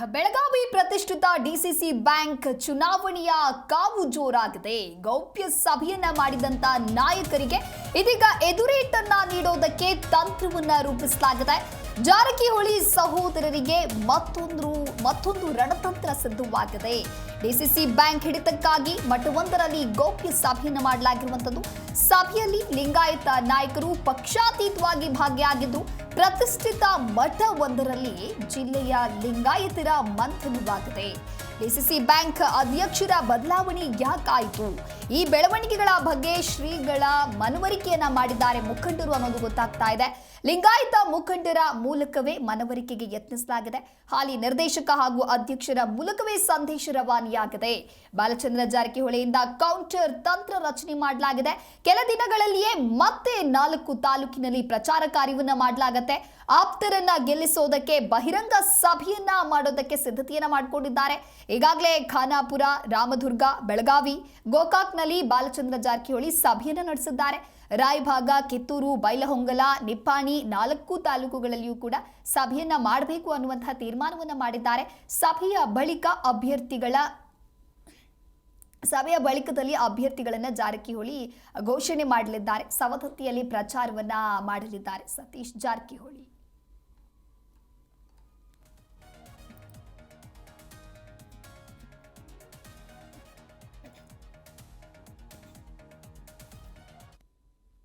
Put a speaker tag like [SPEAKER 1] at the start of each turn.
[SPEAKER 1] ಬೆಳಗಾವಿ ಪ್ರತಿಷ್ಠಿತ DCC bank ಚುನಾವಣೆಯ ಕಾವು ಜೋರಾಗಿದೆ. ಗೌಪ್ಯ ಸಭೆಯನ್ನ ಮಾಡಿದಂತ ನಾಯಕರಿಗೆ ಇದೀಗ ಎದುರೇಟನ್ನ ನೀಡೋದಕ್ಕೆ ತಂತ್ರವನ್ನ ರೂಪಿಸಲಾಗಿದೆ. ಜಾರಕಿಹೊಳಿ ಸಹೋದರರಿಗೆ ಮತ್ತೊಂದು ಮತ್ತೊಂದು ರಣತಂತ್ರ ಸಿದ್ಧವಾಗಿದೆ. ಡಿಸಿಸಿ ಬ್ಯಾಂಕ್ ಹಿಡಿತಕ್ಕಾಗಿ ಮಠವೊಂದರಲ್ಲಿ ಗೌಪ್ಯ ಸಭೆಯನ್ನು ಮಾಡಲಾಗಿರುವಂತದ್ದು ಸಭೆಯಲ್ಲಿ ಲಿಂಗಾಯತ ನಾಯಕರು ಪಕ್ಷಾತೀತವಾಗಿ ಭಾಗಿಯಾಗಿದ್ದು ಪ್ರತಿಷ್ಠಿತ ಮಠವೊಂದರಲ್ಲಿ ಜಿಲ್ಲೆಯ ಲಿಂಗಾಯತರ ಮಂಥನವಾಗಿದೆ. ಡಿಸಿಸಿ ಬ್ಯಾಂಕ್ ಅಧ್ಯಕ್ಷರ ಬದಲಾವಣೆ ಯಾಕಾಯಿತು? ಈ ಬೆಳವಣಿಗೆಗಳ ಬಗ್ಗೆ ಶ್ರೀಗಳ ಮನವರಿಕೆಯನ್ನ ಮಾಡಿದ್ದಾರೆ ಮುಖಂಡರು ಅನ್ನೋದು ಗೊತ್ತಾಗ್ತಾ ಇದೆ. ಲಿಂಗಾಯತ ಮುಖಂಡರ ಮೂಲಕವೇ ಮನವರಿಕೆಗೆ ಯತ್ನಿಸಲಾಗಿದೆ. ಹಾಲಿ ನಿರ್ದೇಶಕ ಹಾಗೂ ಅಧ್ಯಕ್ಷರ ಮೂಲಕವೇ ಸಂದೇಶ ರವಾನೆಯಾಗಿದೆ. ಬಾಲಚಂದ್ರ ಜಾರಕಿಹೊಳಿಯಿಂದ ಕೌಂಟರ್ ತಂತ್ರ ರಚನೆ ಮಾಡಲಾಗಿದೆ. ಕೆಲ ದಿನಗಳಲ್ಲಿಯೇ ಮತ್ತೆ ನಾಲ್ಕು ತಾಲೂಕಿನಲ್ಲಿ ಪ್ರಚಾರ ಕಾರ್ಯವನ್ನ ಮಾಡಲಾಗತ್ತೆ. ಆಪ್ತರನ್ನ ಗೆಲ್ಲಿಸೋದಕ್ಕೆ ಬಹಿರಂಗ ಸಭೆಯನ್ನ ಮಾಡೋದಕ್ಕೆ ಸಿದ್ಧತೆಯನ್ನ ಮಾಡಿಕೊಂಡಿದ್ದಾರೆ. ಈಗಾಗಲೇ ಖಾನಾಪುರ, ರಾಮದುರ್ಗ, ಬೆಳಗಾವಿ, ಗೋಕಾಕ್ನಲ್ಲಿ ಬಾಲಚಂದ್ರ ಜಾರಕಿಹೊಳಿ ಸಭೆಯನ್ನು ನಡೆಸಿದ್ದಾರೆ. ರಾಯಭಾಗ, ಕಿತ್ತೂರು, ಬೈಲಹೊಂಗಲ, ನಿಪ್ಪಾಣಿ ನಾಲ್ಕು ತಾಲೂಕುಗಳಲ್ಲಿಯೂ ಕೂಡ ಸಭೆಯನ್ನ ಮಾಡಬೇಕು ಅನ್ನುವಂತಹ ತೀರ್ಮಾನವನ್ನು ಮಾಡಿದ್ದಾರೆ. ಸಭೆಯ ಬಳಿಕ ಅಭ್ಯರ್ಥಿಗಳ ಸಭೆಯ ಬಳಿಕದಲ್ಲಿ ಅಭ್ಯರ್ಥಿಗಳನ್ನ ಜಾರಕಿಹೊಳಿ ಘೋಷಣೆ ಮಾಡಲಿದ್ದಾರೆ. ಸವದತ್ತಿಯಲ್ಲಿ ಪ್ರಚಾರವನ್ನ ಮಾಡಲಿದ್ದಾರೆ ಸತೀಶ್ ಜಾರಕಿಹೊಳಿ.